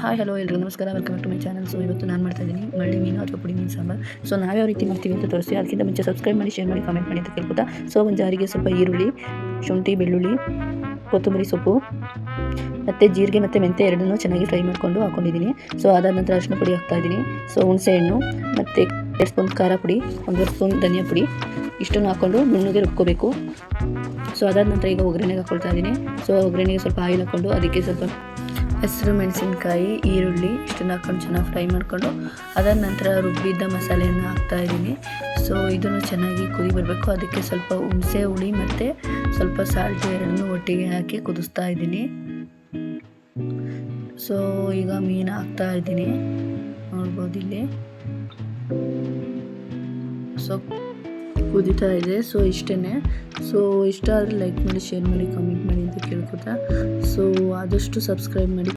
Hi hello ಎಲ್ರಿಗೂ ನಮಸ್ಕಾರ. Welcome to my channel so ಇವತ್ತು ನಾನು ಮಾಡ್ತಾ ಇದ್ದೀನಿ ಮಳ್ಳಿ ಮೀನು ಅಥವಾ ಪುಡಿ ಮೀನು ಸಾಂಬಾರು. ಸೊ ನಾವು ಯಾವ ರೀತಿ ಮಾಡ್ತೀವಿ ಅಂತ ತೋರಿಸಿ ಅದಕ್ಕಿಂತ ಮುಂಚೆ ಸಬ್ಸ್ಕ್ರೈಬ್ ಮಾಡಿ ಶೇರ್ ಮಾಡಿ ಕಾಮೆಂಟ್ ಮಾಡಿ ಅಂತ ಕೇಳ್ಕೊತಾ. ಸೊ ಒಂದು ಜಾರಿಗೆ ಸ್ವಲ್ಪ ಈರುಳ್ಳಿ, ಶುಂಠಿ, ಬೆಳ್ಳುಳ್ಳಿ, ಕೊತ್ತಂಬರಿ ಸೊಪ್ಪು, ಮತ್ತು ಜೀರಿಗೆ ಮತ್ತು ಮೆಂತ್ಯ ಎರಡನ್ನೂ ಚೆನ್ನಾಗಿ ಫ್ರೈ ಮಾಡಿಕೊಂಡು ಹಾಕೊಂಡಿದ್ದೀನಿ. ಸೊ ಅದಾದ ನಂತರ ಅರಿಶಿನ ಪುಡಿ ಹಾಕ್ತಾ ಇದ್ದೀನಿ. ಸೊ ಹುಣಸೆ ಹಣ್ಣು, ಮತ್ತು ಎರಡು ಸ್ಪೂನ್ ಖಾರ ಪುಡಿ ಒಂದು ಸ್ಪೂನ್ ಧನಿಯಾ ಪುಡಿ ಇಷ್ಟನ್ನು ಹಾಕ್ಕೊಂಡು ನುಣ್ಣಗೆ ರುಬ್ಕೋಬೇಕು ಸೊ ಅದಾದ ನಂತರ ಈಗ ಒಗ್ಗರಣೆಗೆ ಹಾಕ್ಕೊಳ್ತಾ ಇದ್ದೀನಿ. ಸೊ ಒಗ್ಗರಣೆಗೆ ಸ್ವಲ್ಪ ಆಯಿಲ್ ಹಾಕ್ಕೊಂಡು ಅದಕ್ಕೆ ಸ್ವಲ್ಪ ಹಸಿರು ಮೆಣಸಿನ್ಕಾಯಿ, ಈರುಳ್ಳಿ ಇಷ್ಟನ್ನು ಹಾಕ್ಕೊಂಡು ಚೆನ್ನಾಗಿ ಫ್ರೈ ಮಾಡಿಕೊಂಡು ಅದಾದ ನಂತರ ರುಬ್ಬಿದ್ದ ಮಸಾಲೆಯನ್ನು ಹಾಕ್ತಾ ಇದ್ದೀನಿ. ಸೊ ಇದನ್ನು ಚೆನ್ನಾಗಿ ಕುದಿ ಬರಬೇಕು. ಅದಕ್ಕೆ ಸ್ವಲ್ಪ ಹುಣಸೆ, ಹುಳಿ ಮತ್ತು ಸ್ವಲ್ಪ ಸಾಲ್ಟ್ ಎರಡನ್ನೂ ಒಟ್ಟಿಗೆ ಹಾಕಿ ಕುದಿಸ್ತಾ ಇದ್ದೀನಿ. ಸೊ ಈಗ ಮೀನು ಹಾಕ್ತಾ ಇದ್ದೀನಿ. ನೋಡ್ಬೋದು ಇಲ್ಲಿ. ಸೊ ಕುದೀತಾ ಇದೆ. ಸೊ ಇಷ್ಟೇ ಸೊ ಇಷ್ಟ ಆದರೆ ಲೈಕ್ ಮಾಡಿ ಶೇರ್ ಮಾಡಿ ಕಮೆಂಟ್ ಮಾಡಿ ಅಂತ ಕೇಳ್ಕೊತಾ. ಸೊ ಆದಷ್ಟು ಸಬ್ಸ್ಕ್ರೈಬ್ ಮಾಡಿ.